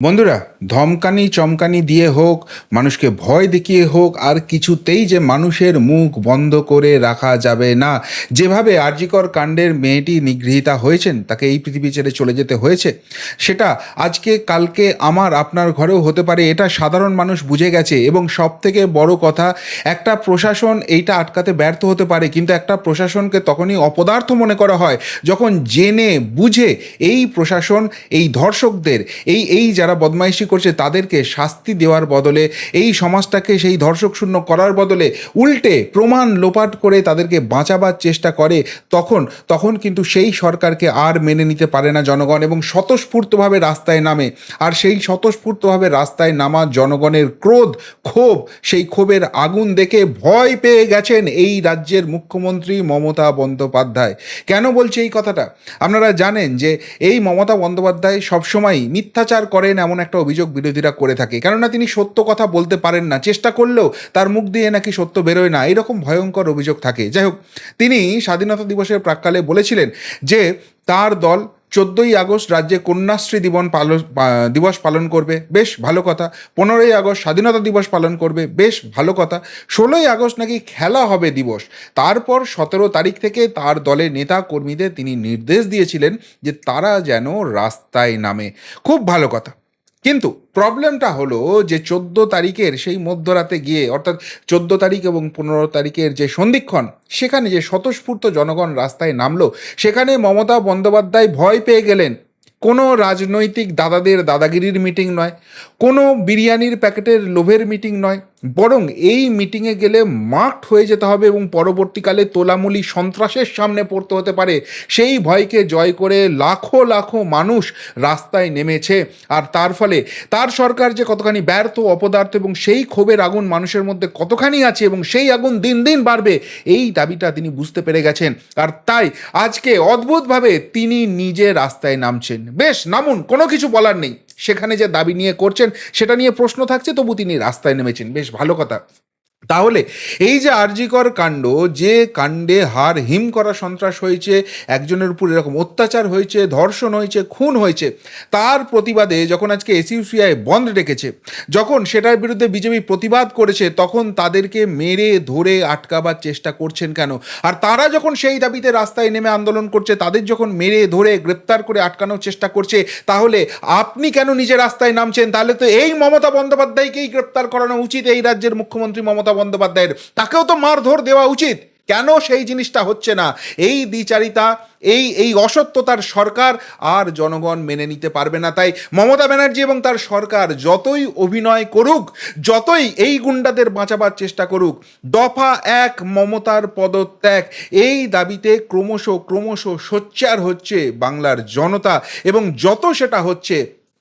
বন্ধুরা, ধমকানি, চমকানি দিয়ে হোক, মানুষকে ভয় দেখিয়ে হোক, আর কিছুতেই যে মানুষের মুখ বন্ধ করে রাখা যাবে না। যেভাবে আর্যিকর কাণ্ডের মেয়েটি নিগৃহীতা হয়েছেন, তাকে এই পৃথিবী ছেড়ে চলে যেতে হয়েছে, সেটা আজকে, কালকে আমার, আপনার ঘরেও হতে পারে, এটা সাধারণ মানুষ বুঝে গেছে। এবং সব থেকে বড় কথা, একটা প্রশাসন এইটা আটকাতে ব্যর্থ হতে পারে, কিন্তু একটা প্রশাসনকে তখনই অপদার্থ মনে করা হয়, যখন জেনে, বুঝে এই প্রশাসন, এই ধর্ষকদের, এই এই বদমাইশি করছে তাদেরকে শাস্তি দেওয়ার বদলে, এই সমাজটাকে সেই ধর্ষক শূন্য করার বদলে উল্টে প্রমাণ লোপাট করে তাদেরকে বাঁচাবার চেষ্টা করে, তখন তখন কিন্তু সেই সরকারকে আর মেনে নিতে পারে না জনগণ এবং স্বতঃস্ফূর্তভাবে রাস্তায় নামে। আর সেই স্বতঃস্ফূর্তভাবে রাস্তায় নামা জনগণের ক্রোধ, ক্ষোভ, সেই ক্ষোভের আগুন দেখে ভয় পেয়ে গেছেন এই রাজ্যের মুখ্যমন্ত্রী মমতা বন্দ্যোপাধ্যায়। কেন বলছি এই কথাটা? আপনারা জানেন যে এই মমতা বন্দ্যোপাধ্যায় সবসময় মিথ্যাচার করেন এমন একটা অভিযোগ বিরোধীরা করে থাকে। কেননা তিনি সত্য কথা বলতে পারেন না, চেষ্টা করলেও তার মুখ দিয়ে নাকি সত্য বেরোয় না, এরকম ভয়ঙ্কর অভিযোগ থাকে। যাই হোক, তিনি স্বাধীনতা দিবসের প্রাককালে বলেছিলেন যে, তার দল চোদ্দোই আগস্ট রাজ্যে কন্যাশ্রী দিবন পালন দিবস পালন করবে। বেশ ভালো কথা। পনেরোই আগস্ট স্বাধীনতা দিবস পালন করবে। বেশ ভালো কথা। ষোলোই আগস্ট নাকি খেলা হবে দিবস। তারপর সতেরো তারিখ থেকে তার দলের নেতা কর্মীদের তিনি নির্দেশ দিয়েছিলেন যে, তারা যেন রাস্তায় নামে। খুব ভালো কথা। কিন্তু প্রবলেমটা হলো যে চোদ্দ তারিখের সেই মধ্যরাতে গিয়ে, অর্থাৎ চোদ্দ তারিখ এবং পনেরো তারিখের যে সন্ধিক্ষণ, সেখানে যে স্বতঃস্ফূর্ত জনগণ রাস্তায় নামলো, সেখানে মমতা বন্দ্যোপাধ্যায় ভয় পেয়ে গেলেন। কোনো রাজনৈতিক দাদাদের দাদাগিরির মিটিং নয়, কোনো বিরিয়ানির প্যাকেটের লোভের মিটিং নয় বরং এই মিটিংয়ে গেলে মার্কড হয়ে যেতে হবে এবং পরবর্তীকালে তোলামুলি সন্ত্রাসের সামনে পড়তে হতে পারে। সেই ভয়কে জয় করে লাখো লাখো মানুষ রাস্তায় নেমেছে। আর তার ফলে তার সরকার যে কতখানি ব্যর্থ, অপদার্থ এবং সেই ক্ষোভের আগুন মানুষের মধ্যে কতখানি আছে এবং সেই আগুন দিন দিন বাড়বে, এই দাবিটা তিনি বুঝতে পেরে গেছেন। আর তাই আজকে অদ্ভুতভাবে তিনি নিজে রাস্তায় নামছেন। বেশ, নামুন, কোনো কিছু বলার নেই। সেখানে যে দাবি নিয়ে করছেন, সেটা নিয়ে প্রশ্ন থাকছে, তবু তিনি রাস্তায় নেমেছেন। বেশ ভালো কথা। তাহলে এই যে আরজিকর কাণ্ড, যে কাণ্ডে হার হিম করা সন্ত্রাস হয়েছে, একজনের উপর এরকম অত্যাচার হয়েছে, ধর্ষণ হয়েছে, খুন হয়েছে, তার প্রতিবাদে যখন আজকে এসইউসিআই বন্ধ রেখেছে যখন সেটার বিরুদ্ধে বিজেপি প্রতিবাদ করেছে, তখন তাদেরকে মেরে, ধরে আটকাবার চেষ্টা করছেন কেন? আর তারা যখন সেই দাবিতে রাস্তায় নেমে আন্দোলন করছে, তাদের যখন মেরে, ধরে, গ্রেপ্তার করে আটকানোর চেষ্টা করছে, তাহলে আপনি কেন নিজে রাস্তায় নামছেন? তাহলে তো এই মমতা বন্দ্যোপাধ্যায়কেই গ্রেপ্তার করানো উচিত, এই রাজ্যের মুখ্যমন্ত্রী মমতা বন্দ্যোপাধ্যায়ের। তাকেও তো মারধর দেওয়া উচিত। কেন সেই জিনিসটা হচ্ছে না? এই দ্বিচারিতা, এই এই অসত্যতার সরকার আর জনগণ মেনে নিতে পারবে না। তাই মমতা ব্যানার্জি এবং তার সরকার যতই অভিনয় করুক, যতই এই গুন্ডাদের বাঁচাবার চেষ্টা করুক, দফা এক মমতার পদত্যাগ। এই দাবিতে ক্রমশ ক্রমশ সোচ্চার হচ্ছে বাংলার জনতা এবং যত সেটা হচ্ছে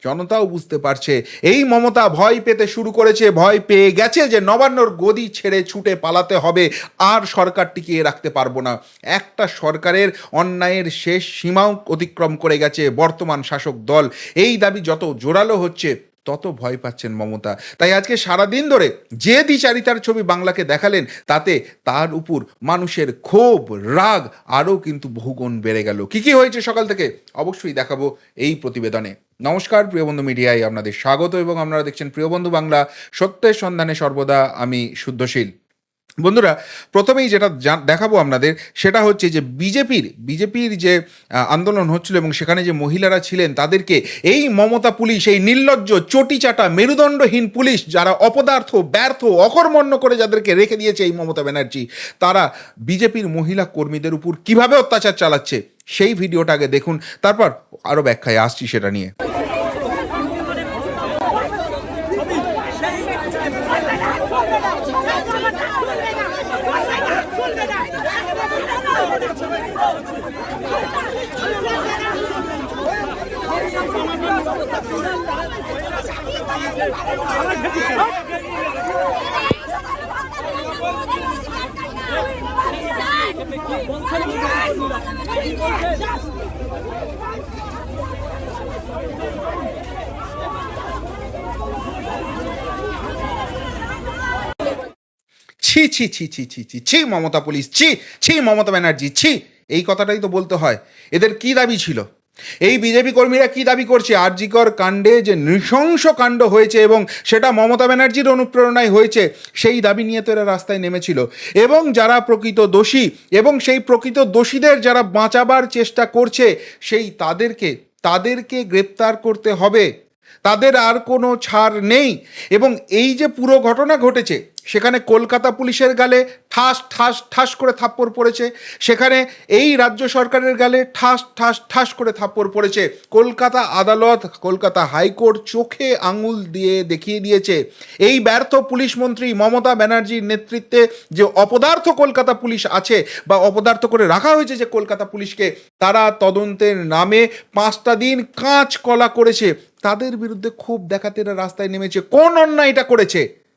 জনতাও বুঝতে পারছে। এই মমতা ভয় পেতে শুরু করেছে, ভয় পেয়ে গেছে যে নবান্নর গদি ছেড়ে ছুটে পালাতে হবে। আর সরকার টিকিয়ে রাখতে পারব না। একটা সরকারের অন্যায়ের শেষ সীমাও অতিক্রম করে গেছে বর্তমান শাসক দল। এই দাবি যত জোরালো হচ্ছে তত ভয় পাচ্ছেন মমতা। তাই আজকে সারাদিন ধরে যে দ্বিচারিতার ছবি বাংলাকে দেখালেন, তাতে তার উপর মানুষের ক্ষোভ, রাগ, আরও কিন্তু বহুগুণ বেড়ে গেল। কি কি হয়েছে সকাল থেকে? অবশ্যই দেখাবো এই প্রতিবেদনে। নমস্কার প্রিয়বন্ধু মিডিয়ায় আপনাদের স্বাগত এবং আপনারা দেখছেন প্রিয়বন্ধু বাংলা। সত্যের সন্ধানে সর্বদা আমি শুদ্ধশীল। বন্ধুরা, প্রথমেই যেটা দেখাবো আপনাদের, সেটা হচ্ছে যে বিজেপির বিজেপির যে আন্দোলন হচ্ছিল এবং সেখানে যে মহিলারা ছিলেন তাদেরকে এই মমতা পুলিশ, এই নির্লজ্জ, চটিচাটা, মেরুদণ্ডহীন পুলিশ যারা অপদার্থ, ব্যর্থ, অকর্মণ্য করে যাদেরকে রেখে দিয়েছে এই মমতা ব্যানার্জি, তারা বিজেপির মহিলা কর্মীদের উপর কীভাবে অত্যাচার চালাচ্ছে, সেই ভিডিওটা আগে দেখুন, তারপর আরও ব্যাখ্যায় আসছি সেটা নিয়ে। কি বলছেন ছি ছি ছি ছি ছি ছি ছি, মমতা পুলিশ, ছি ছি, মমতা ব্যানার্জি, ছি। এই কথাটাই তো বলতে হয়। এদের কি দাবি ছিল? এই বিজেপি কর্মীরা কি দাবি করছে? আরজিকর কাণ্ডে যে নৃশংস কাণ্ড হয়েছে এবং সেটা মমতা ব্যানার্জির অনুপ্রেরণায় হয়েছে, সেই দাবি নিয়ে তো এরা রাস্তায় নেমেছিল। এবং যারা প্রকৃত দোষী এবং সেই প্রকৃত দোষীদের যারা বাঁচাবার চেষ্টা করছে, সেই তাদেরকে তাদেরকে গ্রেপ্তার করতে হবে। তাদের আর কোনো ছাড় নেই। এবং এই যে পুরো ঘটনা ঘটেছে, সেখানে কলকাতা পুলিশের গালে ঠাস ঠাস ঠাস করে থাপ্পড় পড়েছে। সেখানে এই রাজ্য সরকারের গালে ঠাস ঠাস ঠাস করে থাপ্পড় পড়েছে। কলকাতা আদালত, কলকাতা হাইকোর্ট চোখে আঙুল দিয়ে দেখিয়ে দিয়েছে। এই ব্যর্থ পুলিশ মন্ত্রী মমতা ব্যানার্জির নেতৃত্বে যে অপদার্থ কলকাতা পুলিশ আছে বা অপদার্থ করে রাখা হয়েছে যে কলকাতা পুলিশকে, তারা তদন্তের নামে পাঁচটা দিন কাঁচ কলা করেছে। তাদের বিরুদ্ধে খুব দেখাতে এরা রাস্তায় নেমেছে, কোন অন্যায়টা করেছে?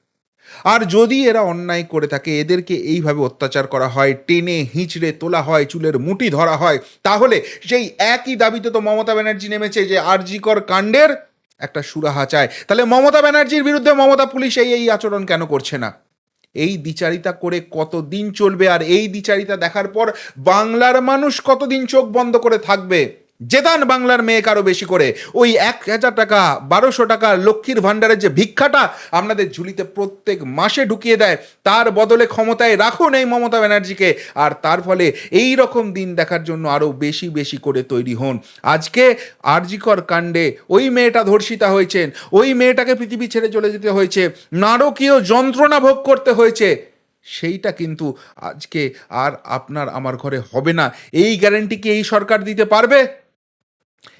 আর যদি এরা অন্যায় করে থাকে, এদেরকে এইভাবে অত্যাচার করা হয়, টেনে হিঁচড়ে তোলা হয়, চুলের মুটি ধরা হয়, তাহলে সেই একই দাবিতে তো মমতা ব্যানার্জি নেমেছে যে আরজিকর কাণ্ডের একটা সুরাহা চায়। তাহলে মমতা ব্যানার্জির বিরুদ্ধে মমতা পুলিশ এই এই আচরণ কেন করছে না? এই দ্বিচারিতা করে কতদিন চলবে আর এই দ্বিচারিতা দেখার পর বাংলার মানুষ কতদিন চোখ বন্ধ করে থাকবে? জেদান বাংলার মেয়ে কারও বেশি করে? ওই এক হাজার টাকা, বারোশো টাকা লক্ষ্মীর ভাণ্ডারের যে ভিক্ষাটা আপনাদের ঝুলিতে প্রত্যেক মাসে ঢুকিয়ে দেয়, তার বদলে ক্ষমতায় রাখুন এই মমতা ব্যানার্জিকে। আর তার ফলে এই রকম দিন দেখার জন্য আরও বেশি বেশি করে তৈরি হন। আজকে আরজিকর কাণ্ডে ওই মেয়েটা ধর্ষিতা হয়েছেন, ওই মেয়েটাকে পৃথিবী ছেড়ে চলে যেতে হয়েছে, নারকীয় যন্ত্রণা ভোগ করতে হয়েছে। সেইটা কিন্তু আজকে আর আপনার আমার ঘরে হবে না। এই গ্যারেন্টি কি এই সরকার দিতে পারবে?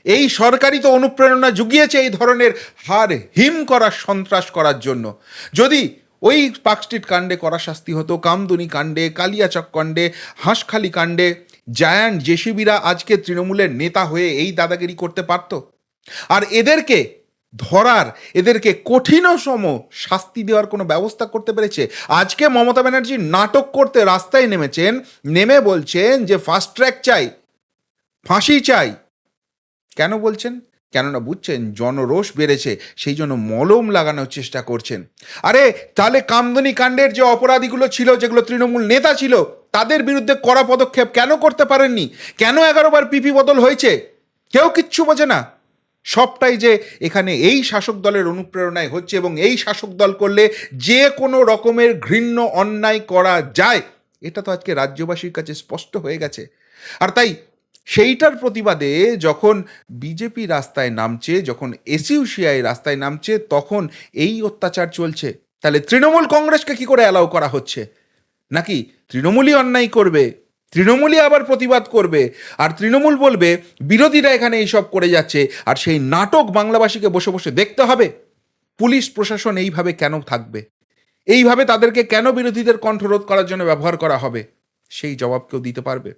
এই সরকারই তো অনুপ্রেরণা জুগিয়েছে এই ধরনের হার হিম করার সন্ত্রাস করার জন্য। যদি ওই পার্কস্ট্রিট কাণ্ডে করা শাস্তি হতো, কামদুনি কাণ্ডে, কালিয়াচক কাণ্ডে, হাঁসখালি কাণ্ডে, জায়ান্ট, জেসিবিরা আজকে তৃণমূলের নেতা হয়ে এই দাদাগিরি করতে পারতো। আর এদেরকে ধরার, এদেরকে কঠিনতম শাস্তি দেওয়ার কোনো ব্যবস্থা করতে পেরেছে? আজকে মমতা ব্যানার্জি নাটক করতে রাস্তায় নেমেছেন, নেমে বলছেন যে, ফাস্ট ট্র্যাক চাই, ফাঁসি চাই কেন বলছেন? কেননা বুঝছেন, জনরোষ বেড়েছে, সেই জন্য মলম লাগানোর চেষ্টা করছেন। আরে, তাহলে কামদনি কাণ্ডের যে অপরাধীগুলো ছিল, যেগুলো তৃণমূল নেতা ছিল, তাদের বিরুদ্ধে কড়া পদক্ষেপ কেন করতে পারেননি? কেন এগারোবার পিপি বদল হয়েছে? কেউ কিচ্ছু বোঝে না। সবটাই যে এখানে এই শাসক দলের অনুপ্রেরণায় হচ্ছে এবং এই শাসক দল করলে যে কোনো রকমের ঘৃণ্য অন্যায় করা যায়, এটা তো আজকে রাজ্যবাসীর কাছে স্পষ্ট হয়ে গেছে। আর তাই সেইটার প্রতিবাদে যখন বিজেপি রাস্তায় নামছে, যখন এসইউসিআই রাস্তায় নামছে, তখন এই অত্যাচার চলছে। তাহলে তৃণমূল কংগ্রেসকে কি করে অ্যালাউ করা হচ্ছে? নাকি তৃণমূলই অন্যায় করবে? তৃণমূলই আবার প্রতিবাদ করবে? আর তৃণমূল বলবে, বিরোধীরা এখানে এইসব করে যাচ্ছে, আর সেই নাটক বাংলাবাসীকে বসে বসে দেখতে হবে। পুলিশ প্রশাসন এইভাবে কেন থাকবে? এইভাবে তাদেরকে কেন বিরোধীদের কণ্ঠরোধ করার জন্য ব্যবহার করা হবে? সেই জবাব কেউ দিতে পারবে?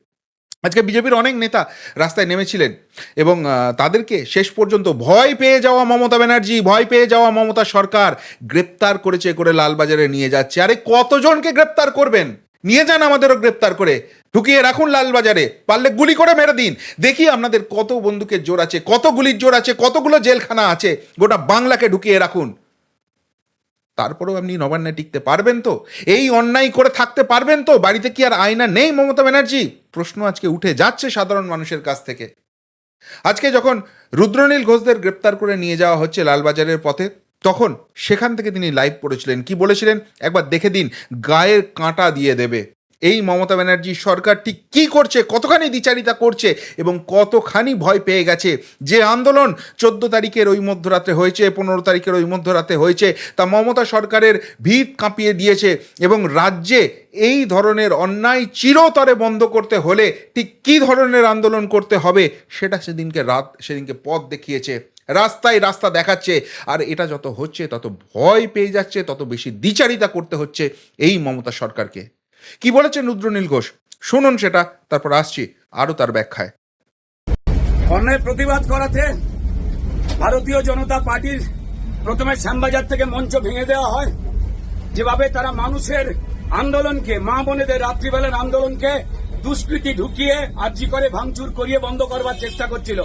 আজকে বিজেপির অনেক নেতা রাস্তায় নেমেছিলেন এবং তাদেরকে শেষ পর্যন্ত ভয় পেয়ে যাওয়া মমতা ব্যানার্জি, ভয় পেয়ে যাওয়া মমতা সরকার গ্রেপ্তার করেছে করে লালবাজারে নিয়ে যাচ্ছে। আরে কতজনকে গ্রেপ্তার করবেন? নিয়ে যান আমাদেরও গ্রেপ্তার করে। ঢুকিয়ে রাখুন লালবাজারে। পারলে গুলি করে মেরে দিন। দেখি আপনাদের কত বন্দুকের জোর আছে, কত গুলির জোর আছে, কতগুলো জেলখানা আছে। গোটা বাংলাকে ঢুকিয়ে রাখুন। তারপরেও আপনি নবান্নে টিকতে পারবেন তো? এই অন্যায় করে থাকতে পারবেন তো? বাড়িতে কি আর আয়না নেই মমতা ব্যানার্জি? প্রশ্ন আজকে উঠে যাচ্ছে সাধারণ মানুষের কাছ থেকে। আজকে যখন রুদ্রনীল ঘোষদের গ্রেপ্তার করে নিয়ে যাওয়া হচ্ছে লালবাজারের পথে, তখন সেখান থেকে তিনি লাইভ পড়েছিলেন। কি বলেছিলেন? একবার দেখে দিন, গায়ের কাঁটা দিয়ে দেবে। এই মমতা ব্যানার্জি সরকার ঠিক কী করছে, কতখানি দ্বিচারিতা করছে এবং কতখানি ভয় পেয়ে গেছে? যে আন্দোলন চোদ্দ তারিখের ওই মধ্যরাতে হয়েছে, পনেরো তারিখের ওই মধ্যরাতে হয়েছে, তা মমতা সরকারের ভিত কাঁপিয়ে দিয়েছে এবং রাজ্যে এই ধরনের অন্যায় চিরতরে বন্ধ করতে হলে ঠিক কী ধরনের আন্দোলন করতে হবে, সেটা সেদিনকে রাত, সেদিনকে পথ দেখিয়েছে। রাস্তায় রাস্তা দেখাচ্ছে, আর এটা যত হচ্ছে, তত ভয় পেয়ে যাচ্ছে, তত বেশি দ্বিচারিতা করতে হচ্ছে এই মমতা সরকারকে। কি বলেছেন রুদ্রনীল ঘোষ? শুনুন সেটা, তারপর আসছি আরও তার ব্যাখ্যায়। অন্যায় প্রতিবাদ করাতে ভারতীয় জনতা পার্টির প্রথমে শ্যামবাজার থেকে মঞ্চ ভেঙে দেওয়া হয়। যেভাবে তারা মানুষের আন্দোলনকে, মা বোনেদের রাত্রিবেলার আন্দোলনকে দুষ্কৃতি ঢুকিয়ে আর্জি করে ভাঙচুর করিয়ে বন্ধ করবার চেষ্টা করছিল।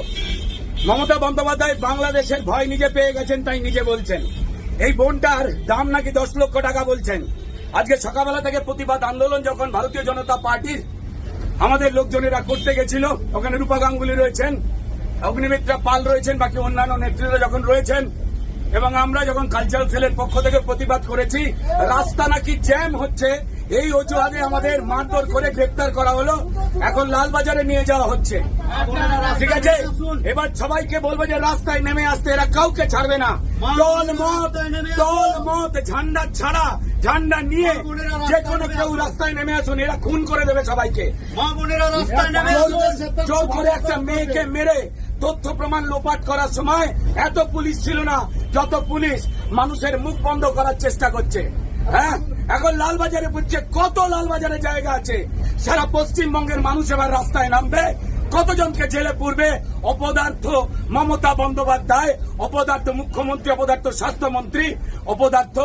মমতা বন্দ্যোপাধ্যায় বাংলাদেশের ভয় নিজে পেয়ে গেছেন, তাই নিজে বলছেন। এই বোনটার দাম নাকি দশ লক্ষ টাকা বলছেন। আজকে সকালবেলা থেকে প্রতিবাদ আন্দোলন যখন ভারতীয় জনতা পার্টির আমাদের লোকজনেরা করতে গেছিল, ওখানে রূপা গাঙ্গুলি রয়েছেন, অগ্নিমিত্রা পাল রয়েছেন, বাকি অন্যান্য নেত্রীরা যখন রয়েছেন, এবং আমরা যখন কালচারাল সেলের পক্ষ থেকে প্রতিবাদ করেছি, রাস্তা নাকি জ্যাম হচ্ছে এই অজুহাতে আমাদের মারধর করে গ্রেপ্তার করা হলো। এখন লালবাজারে নিয়ে যাওয়া হচ্ছে। ঠিক আছে? এবার সবাইকে বলব যে রাস্তায় নেমে আসতে এরা কাউকে ছাড়বে না। দল মত দল মত ঝান্ডা ছাড়া ঝান্ডা নিয়ে যে কোনো কেউ রাস্তায় নেমে আসুন এরা খুন করে দেবে সবাইকে। জোর করে একটা মেয়েকে মেরে তথ্য প্রমাণ লোপাট করার সময় এত পুলিশ ছিল না যত পুলিশ মানুষের মুখ বন্ধ করার চেষ্টা করছে। হ্যাঁ? এখন লালবাজারে বুঝছে কত লালবাজারে জায়গা আছে। সারা পশ্চিমবঙ্গের মানুষ এবার রাস্তায় নামবে। কতজনকে জেলে পূর্বে? অপদার্থ মমতা বন্দ্যোপাধ্যায় অপদার্থ মুখ্যমন্ত্রী অপদার্থ স্বাস্থ্যমন্ত্রী অপদার্থ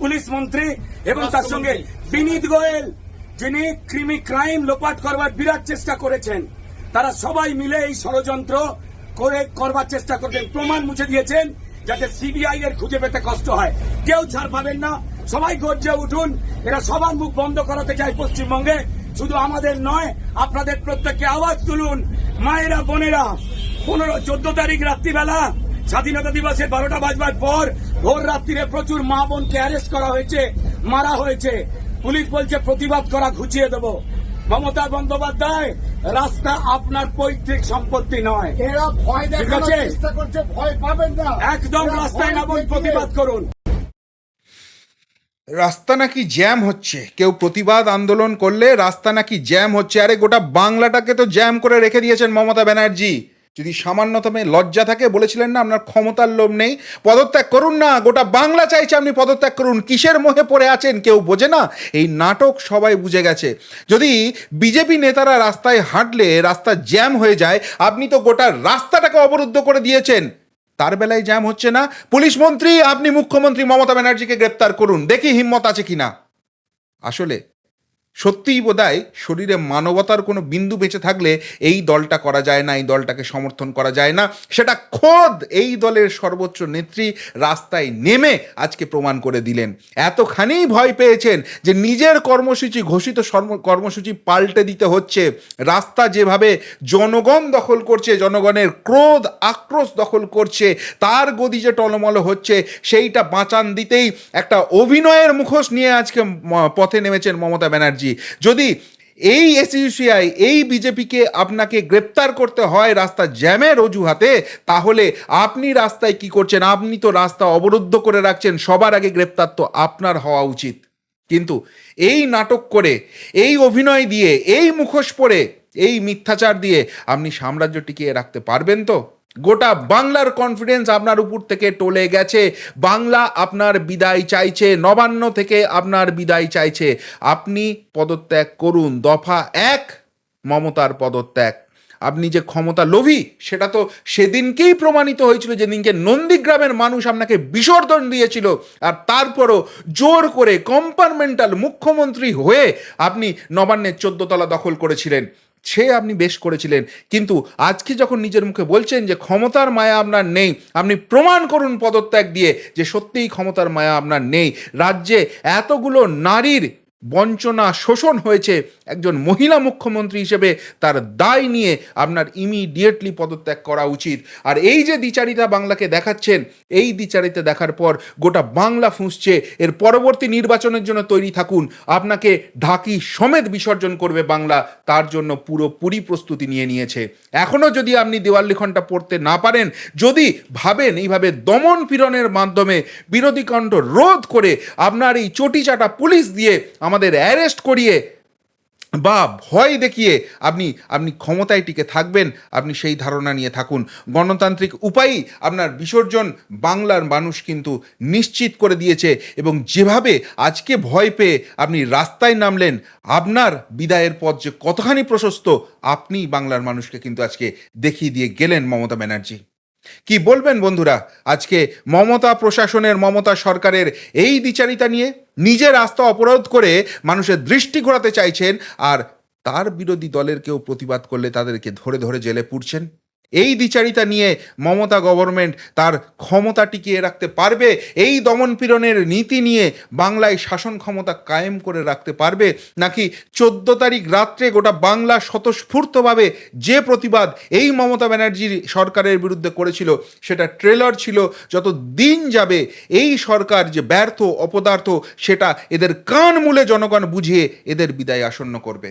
পুলিশ মন্ত্রী এবং তার সঙ্গে বিনীত গোয়েল যিনি ক্রিমি ক্রাইম লোপাট করবার বিরাট চেষ্টা করেছেন। তারা সবাই মিলে এই ষড়যন্ত্র করে করবার চেষ্টা করছেন প্রমাণ মুছে দিয়েছেন। যাতে সিবিআই এর খুঁজে পেতে কষ্ট হয়। কেউ ছাড় পাবেন না। সবাই গর্জে উঠুন। এরা সবার মুখ বন্ধ করাতে চায় পশ্চিমবঙ্গে। শুধু আমাদের নয়, আপনাদের প্রত্যেককে আওয়াজ তুলুন। মায়েরা, বোনেরা, পনেরো, চোদ্দ তারিখ রাত্রিবেলা, স্বাধীনতা দিবসের বারোটা বাজবার পর ভোর রাত্রিরে প্রচুর মা বোনকে অ্যারেস্ট করা হয়েছে, মারা হয়েছে। পুলিশ বলছে, প্রতিবাদ করা ঘুচিয়ে দেব। মমতা বন্দ্যোপাধ্যায় রাস্তা আপনার পৈতৃক সম্পত্তি নয়। এরা ভয় দেখাচ্ছে চেষ্টা করছে ভয় পাবেন না। একদম রাস্তায় নামুন প্রতিবাদ করুন। রাস্তা নাকি জ্যাম হচ্ছে? কেউ প্রতিবাদ আন্দোলন করলে রাস্তা নাকি জ্যাম হচ্ছে? আরে গোটা বাংলাটাকে তো জ্যাম করে রেখে দিয়েছেন মমতা ব্যানার্জি। যদি সামান্যতমে লজ্জা থাকে, বলেছিলেন না, আপনার ক্ষমতার লোভ নেই। পদত্যাগ করুন না, গোটা বাংলা চাইছে আপনি পদত্যাগ করুন। কিসের মোহে পড়ে আছেন, কেউ বোঝে না? এই নাটক সবাই বুঝে গেছে। যদি বিজেপি নেতারা রাস্তায় হাঁটলে রাস্তা জ্যাম হয়ে যায়, আপনি তো গোটা রাস্তাটাকে অবরুদ্ধ করে দিয়েছেন। তার বেলায় জ্যাম হচ্ছে না। পুলিশ মন্ত্রী, আপনি মুখ্যমন্ত্রী মমতা ব্যানার্জিকে গ্রেপ্তার করুন। দেখি হিম্মত আছে কিনা। আসলে সত্যিই বোধহয় শরীরে মানবতার কোনো বিন্দু বেঁচে থাকলে এই দলটা করা যায় না, এই দলটাকে সমর্থন করা যায় না। সেটা খোদ এই দলের সর্বোচ্চ নেত্রী রাস্তায় নেমে আজকে প্রমাণ করে দিলেন। এতখানি ভয় পেয়েছেন যে নিজের কর্মসূচি ঘোষিত কর্মসূচি পাল্টে দিতে হচ্ছে। রাস্তা যেভাবে জনগণ দখল করছে, জনগণের ক্রোধ, আক্রোশ দখল করছে, তার গদি যে টলমল হচ্ছে, সেইটা বাঁচান দিতেই একটা অভিনয়ের মুখোশ নিয়ে আজকে পথে নেমেছেন মমতা ব্যানার্জি। যদি এই এসইউসিআই এই বিজেপিকে আপনাকে গ্রেপ্তার করতে হয় রাস্তা জ্যামের অজুহাতে, তাহলে আপনি রাস্তায় কি করছেন? আপনি তো রাস্তা অবরুদ্ধ করে রাখছেন, সবার আগে গ্রেপ্তার তো আপনার হওয়া উচিত। কিন্তু এই নাটক করে, এই অভিনয় দিয়ে, এই মুখোশ পরে, এই মিথ্যাচার দিয়ে আপনি সাম্রাজ্য টিকিয়ে রাখতে পারবেন তো? গোটা বাংলার কনফিডেন্স আপনার উপর থেকে টলে গেছে। বাংলা আপনার বিদায় চাইছে, নবান্ন থেকে আপনার বিদায় চাইছে। আপনি পদত্যাগ করুন, দফা এক, মমতার পদত্যাগ। আপনি যে ক্ষমতা লোভী, সেটা তো সেদিনকেই প্রমাণিত হয়েছিল যেদিনকে নন্দীগ্রামের মানুষ আপনাকে বিসর্জন দিয়েছিল। আর তারপরও জোর করে কম্পার্টমেন্টাল মুখ্যমন্ত্রী হয়ে আপনি নবান্নের চোদ্দতলা দখল করেছিলেন। সে আপনি বেশ করেছিলেন। কিন্তু আজকে যখন নিজের মুখে বলছেন যে ক্ষমতার মায়া আপনার নেই, আপনি প্রমাণ করুন পদত্যাগ দিয়ে যে সত্যিই ক্ষমতার মায়া আপনার নেই। রাজ্যে এতগুলো নারীর বঞ্চনা শোষণ হয়েছে একজন মহিলা মুখ্যমন্ত্রী হিসেবে তার দায় নিয়ে আপনার ইমিডিয়েটলি পদত্যাগ করা উচিত। আর এই যে দ্বিচারিতা বাংলাকে দেখাচ্ছেন, এই দ্বিচারিতা দেখার পর গোটা বাংলা ফুঁসছে। এর পরবর্তী নির্বাচনের জন্য তৈরি থাকুন। আপনাকে ঢাকি সমেত বিসর্জন করবে বাংলা। তার জন্য পুরোপুরি প্রস্তুতি নিয়ে নিয়েছে। এখনও যদি আপনি দেওয়াল লিখনটা পড়তে না পারেন, যদি ভাবেন এইভাবে দমন পীড়নের মাধ্যমে বিরোধী কণ্ঠ রোধ করে আপনার এই চটিচাটা পুলিশ দিয়ে আমাদের অ্যারেস্ট করিয়ে বা ভয় দেখিয়ে আপনি আপনি ক্ষমতায় টিকে থাকবেন, আপনি সেই ধারণা নিয়ে থাকুন। গণতান্ত্রিক উপায়ই আপনার বিসর্জন বাংলার মানুষ কিন্তু নিশ্চিত করে দিয়েছে এবং যেভাবে আজকে ভয় পেয়ে আপনি রাস্তায় নামলেন, আপনার বিদায়ের পথ যে কতখানি প্রশস্ত আপনি বাংলার মানুষকে কিন্তু আজকে দেখিয়ে দিয়ে গেলেন মমতা ব্যানার্জি। কি বলবেন বন্ধুরা? আজকে মমতা প্রশাসনের, মমতা সরকারের এই বিচারিতা নিয়ে নিজের রাস্তা অপরোধ করে মানুষের দৃষ্টি ঘোরাতে চাইছেন, আর তার বিরোধী দলের কেউ প্রতিবাদ করলে তাদেরকে ধরে ধরে জেলে পুড়ছেন? এই দ্বিচারিতা নিয়ে মমতা গভর্নমেন্ট তার ক্ষমতা টিকিয়ে রাখতে পারবে, এই দমনপীড়নের নীতি নিয়ে বাংলায় শাসন ক্ষমতা কায়েম করে রাখতে পারবে, নাকি চোদ্দ তারিখ রাত্রে গোটা বাংলা স্বতঃস্ফূর্তভাবে যে প্রতিবাদ এই মমতা ব্যানার্জির সরকারের বিরুদ্ধে করেছিল, সেটা ট্রেলার ছিল, যত দিন যাবে এই সরকার যে ব্যর্থ, অপদার্থ, সেটা এদের কান মূলে জনগণ বুঝিয়ে এদের বিদায় আসন্ন করবে।